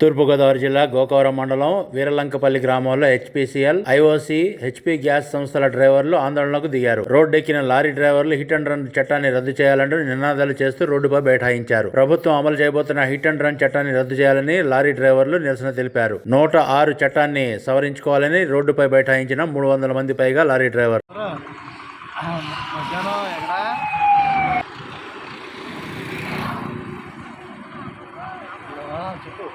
తూర్పుగోదావరి జిల్లా గోకవరం మండలం వీరలంకపల్లి గ్రామంలో హెచ్పిసిఎల్ ఐఓసి హెచ్పి గ్యాస్ సంస్థల డ్రైవర్లు ఆందోళనకు దిగారు. రోడ్డెక్కిన లారీ డ్రైవర్లు హిట్ అండ్ రన్ చట్టాన్ని రద్దు చేయాలంటూ నినాదాలు చేస్తూ రోడ్డుపై బైఠాయించారు. ప్రభుత్వం అమలు చేయబోతున్న హిట్ అండ్ రన్ చట్టాన్ని రద్దు చేయాలని లారీ డ్రైవర్లు నిరసన తెలిపారు. నూట ఆరు చట్టాన్ని సవరించుకోవాలని రోడ్డుపై బైఠాయించిన మూడు వందల మంది పైగా లారీ డ్రైవర్ మధ్యాహ్నం ఎక్కడ చెప్పు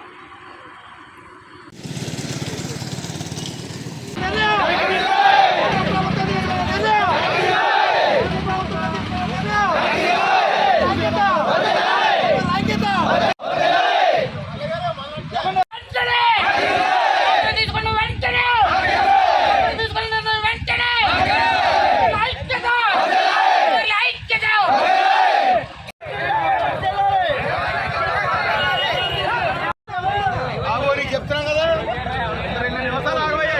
వెంటనే తీసుకున్న వెంటనే తీసుకున్న వెంటనే ఐక్యత ఐక్యత ఆగో నీకు చెప్తున్నాను కదా రెండు నిమిషాలు ఆగబోయే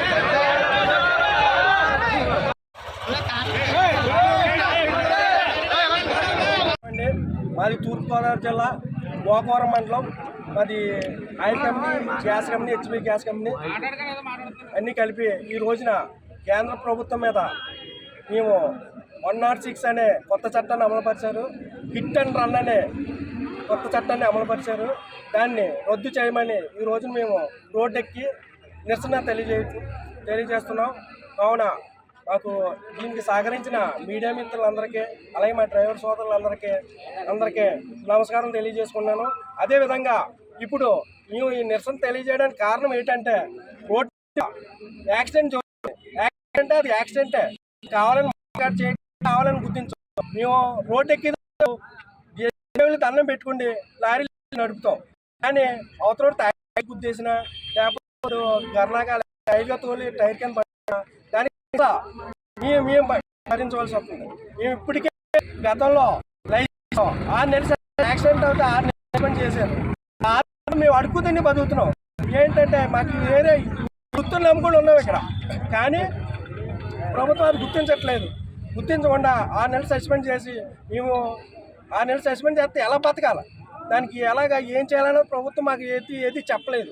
అండి మాది తూర్పుగోదావరి జిల్లా గోకవరం మండలం. మాది oil company gas company HP gas company. అన్నీ కలిపి ఈ రోజున కేంద్ర ప్రభుత్వం మీద మేము వన్ నాట్ సిక్స్ అనే కొత్త చట్టాన్ని అమలుపరిచారు. హిట్ అండ్ రన్ అనే కొత్త చట్టాన్ని అమలుపరిచారు. దాన్ని రద్దు చేయమని ఈ రోజున మేము రోడ్డెక్కి నిరసన తెలియజే తెలియజేస్తున్నాం. కావున నాకు దీనికి సహకరించిన మీడియా మిత్రులందరికీ అలాగే మా డ్రైవర్ సోదరులందరికీ అందరికీ నమస్కారం తెలియజేసుకున్నాను. అదేవిధంగా ఇప్పుడు మేము ఈ నిరసన తెలియజేయడానికి కారణం ఏంటంటే రోడ్ యాక్సిడెంట్ యాక్సిడెంట్ అది యాక్సిడెంటే. కావాలని చేయడం కావాలని గుర్తించు మేము రోడ్ ఎక్కి దండం పెట్టుకుండి లారీలు నడుపుతాం. కానీ అవతల టైర్ గుద్దేసిన లేకపోతే గర్ణాగా టైర్గా తోలి టైర్ కింద పడినా మేము మేము భరించవలసి వస్తుంది? మేము ఇప్పటికే గతంలో లైఫ్ ఆరు నెలలు యాక్సిడెంట్ అవుతే ఆరు నెలలు చేశారు. మేము అడుగు తిని బతుకుతున్నాం. ఏంటంటే మాకు వేరే గుర్తులు నమ్ముకొని ఉన్నాం ఇక్కడ. కానీ ప్రభుత్వం అది గుర్తించట్లేదు. గుర్తించకుండా ఆరు నెలలు సస్పెండ్ చేసి మేము ఆరు నెలలు సస్పెండ్ చేస్తే ఎలా బతకాలి? దానికి ఎలాగ ఏం చేయాలనో ప్రభుత్వం మాకు ఏది ఏది చెప్పలేదు.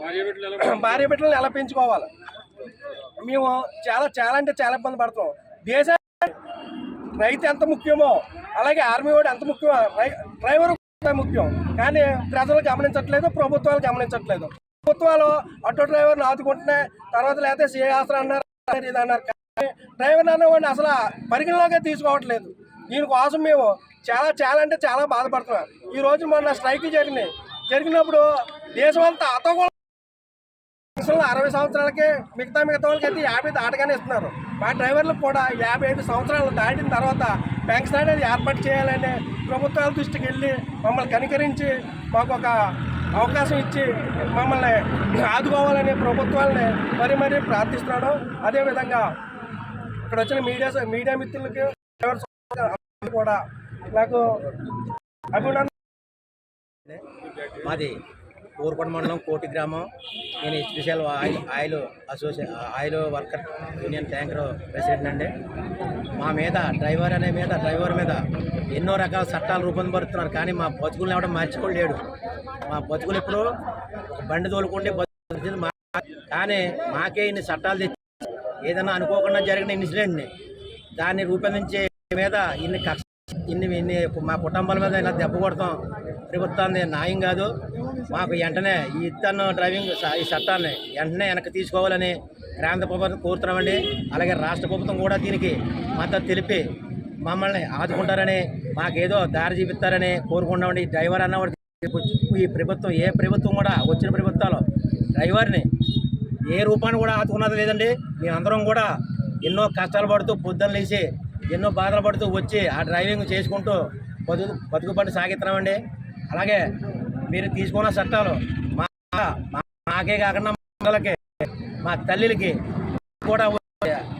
భార్య బిడ్డలను ఎలా పెంచుకోవాలి? మేము చాలా చాలా అంటే చాలా ఇబ్బంది పడుతున్నాం. దేశ రైతు ఎంత ముఖ్యమో అలాగే ఆర్మీ వాడు ఎంత ముఖ్యమో రై- డ్రైవర్ ముఖ్యం. కానీ ప్రజలు గమనించట్లేదు ప్రభుత్వాలు గమనించట్లేదు. ప్రభుత్వాలు ఆటో డ్రైవర్ని ఆదుకుంటున్నాయి తర్వాత లేకపోతే సే అన్నారు ఇది అన్నారు. కానీ డ్రైవర్ అన్నవాడిని అసలు పరిగణలోకే తీసుకోవట్లేదు. దీనికోసం మేము చాలా చాలా అంటే చాలా బాధపడుతున్నాం. ఈ రోజు మొన్న స్ట్రైక్ జరిగినాయి. జరిగినప్పుడు దేశం అంతా అతగోళ అసలు అరవై సంవత్సరాలకే మిగతా మిగతా వాళ్ళకి అయితే యాభై దాటగానే ఇస్తున్నారు. మా డ్రైవర్లకు కూడా యాభై ఐదు సంవత్సరాలు దాటిన తర్వాత పెన్షన్ అనేది ఏర్పాటు చేయాలని ప్రభుత్వాల దృష్టికి వెళ్ళి మమ్మల్ని కనికరించి మాకు ఒక అవకాశం ఇచ్చి మమ్మల్ని ఆదుకోవాలని ప్రభుత్వాలని మరీ మరీ ప్రార్థిస్తున్నాడు. అదేవిధంగా ఇక్కడ వచ్చిన మీడియా మీడియా మిత్రులకి కూడా నాకు అభినందన మాది ఊరుకొండ మండలం కోటి గ్రామం. నేను special oil oil associate oil worker union tanker president అండి. మా మీద డ్రైవర్ అనే మీద డ్రైవర్ మీద ఎన్నో రకాల చట్టాలు రూపొందబడుతున్నారు కానీ మా బతుకులు ఎవడం లేడు మా బతుకులు ఇప్పుడు బండి తోలుకుంటే బతుకు మా కానీ మాకే ఇన్ని చట్టాలు తెచ్చి ఏదైనా అనుకోకుండా జరిగిన ఇన్సిడెంట్ని దాన్ని రూపొందించే మీద ఇన్ని కక్ష ఇన్ని ఇన్ని మా కుటుంబాల మీద ఇలా దెబ్బ కొడతాం. ప్రభుత్వాన్ని న్యాయం కాదు. మాకు వెంటనే ఈ ఇతను డ్రైవింగ్ ఈ చట్టాన్ని వెంటనే వెనక్కి తీసుకోవాలని కేంద్ర ప్రభుత్వం కోరుతున్నామండి. అలాగే రాష్ట్ర ప్రభుత్వం కూడా దీనికి మద్దతు తెలిపి మమ్మల్ని ఆదుకుంటారని మాకేదో దారి చూపిస్తారని కోరుకుంటామండి ఈ డ్రైవర్ అన్నవాడు ఈ ప్రభుత్వం ఏ ప్రభుత్వం కూడా వచ్చిన ప్రభుత్వాలు డ్రైవర్ని ఏ రూపాన్ని కూడా ఆదుకున్నది లేదండి. మేమందరం కూడా ఎన్నో కష్టాలు పడుతూ పొద్దున్న లేచి ఎన్నో బాధలు పడుతూ వచ్చి ఆ డ్రైవింగ్ చేసుకుంటూ బతుకు బతుకుబడి సాగిస్తున్నామండి అలాగే మీరు తీసుకున్న చట్టాలు మా మాకే కాకుండా మా మా తల్లిలకి కూడా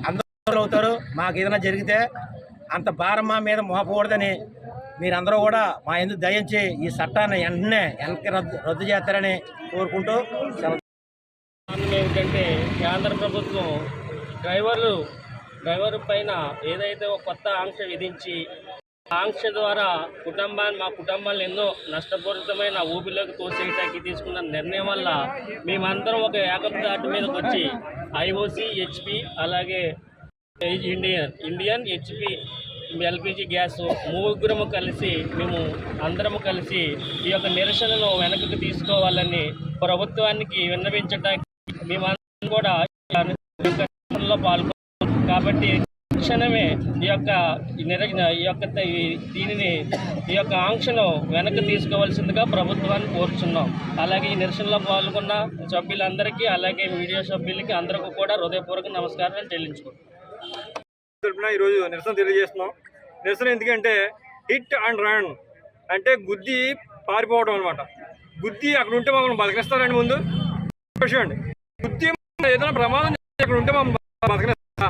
అందరూ అవుతారు. మాకు ఏదైనా జరిగితే అంత భారం మా మీద మోపకూడదని మీరందరూ కూడా మా ఎందుకు దయించి ఈ చట్టాన్ని వెంటనే వెనక్కి రద్దు రద్దు చేస్తారని కోరుకుంటూ సెలవు. ఏమిటంటే కేంద్ర ప్రభుత్వం డ్రైవర్లు డ్రైవర్ పైన ఏదైతే ఒక కొత్త ఆంక్ష విధించి ఆంక్ష ద్వారా కుటుంబాన్ని మా కుటుంబాలను ఎన్నో నష్టపూరితమైన ఊపిలోకి తోసేయటానికి తీసుకున్న నిర్ణయం వల్ల మేమందరం ఒక ఏకతాటి మీదకి వచ్చి ఐఓసి హెచ్పి అలాగే Indian Indian HP LPG gas ముగ్గురము కలిసి మేము అందరము కలిసి ఈ యొక్క నిరసనను వెనక్కి తీసుకోవాలని ప్రభుత్వానికి విన్నవించడానికి మేమందరం కూడా పాల్గొ కాబట్టి క్షణమే ఈ యొక్క ఈ ఈ యొక్క దీనిని ఈ యొక్క ఆంక్షను వెనక్కి తీసుకోవాల్సిందిగా ప్రభుత్వాన్ని కోరుచున్నాం. అలాగే ఈ నిరసనలో పాల్గొన్న సభ్యులందరికీ అలాగే మీడియా సభ్యులకి అందరికీ కూడా హృదయపూర్వక నమస్కారాలు చెల్లించుకుంటున్నాం ఈరోజు నిరసన తెలియజేస్తున్నాం. నిరసన ఎందుకంటే హిట్ అండ్ రన్ అంటే గుద్ది పారిపోవడం అనమాట గుద్ది అక్కడ ఉంటే మమ్మల్ని బతికిస్తారండి ముందు. విషయం అండి గుద్ది ఏదైనా ప్రమాదం అక్కడ ఉంటే మమ్మల్ని బతికిస్తారా?